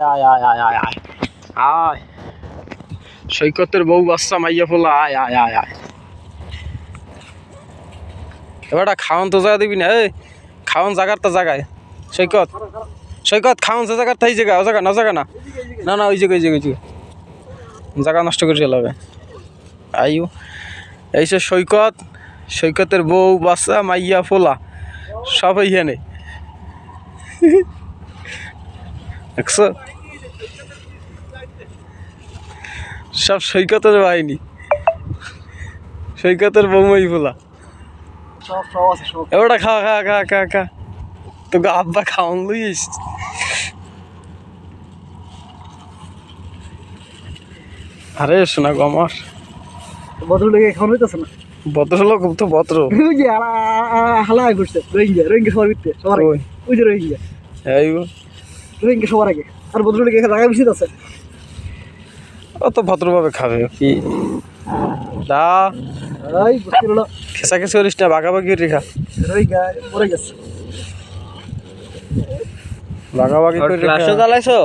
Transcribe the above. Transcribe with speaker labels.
Speaker 1: আয় সৈকতের বউ বাচ্চা মাইয়া ফোলা, আয় আয় আয় আয়। এবারটা খাওয়ান তো জায়গা দিবি না, এই খাওয়ান জায়গার তো জায়গায় সৈকত সৈকত খাওয়ান যে জায়গার তাই জায়গা, ও জায়গা না জায়গা না। না না, ওই জায়গায় ওই জায়গায়, ওই জায়গা নষ্ট করে চলাবে আইও এই সে সৈকত, সৈকতের বউ বাচ্চা মাইয়া ফোলা, সব এইখানে। দেখছ সব সৈকতের বাহিনী। সৈকতের বৌমাই
Speaker 2: সব
Speaker 1: এবারটা খা খা খা খা খা। তোকে আব্বা খাওয়ান লই এসছি আরে শোনা গো আমার।
Speaker 2: বদল লেগে এখন হইতেছে না?
Speaker 1: ভদ্রলোক তো ভদ্র।
Speaker 2: ওই যে হালা ঘুরছে রোহিঙ্গা রোহিঙ্গা সবার ভিতরে সবার
Speaker 1: ওই।
Speaker 2: ওই যে রোহিঙ্গা।
Speaker 1: এই
Speaker 2: রোহিঙ্গা সবার আগে। আর বদল লেগে জায়গা বেশি আছে।
Speaker 1: অত ভদ্রভাবে খাবে কি? দা।
Speaker 2: এই বুঝতে পারল
Speaker 1: খেসা খেসা করিস না বাঘাবাগি রেখা
Speaker 2: রোহিঙ্গা মরে গেছে।
Speaker 1: বাঘাবাগি করে রেখা।
Speaker 3: চালাইছো?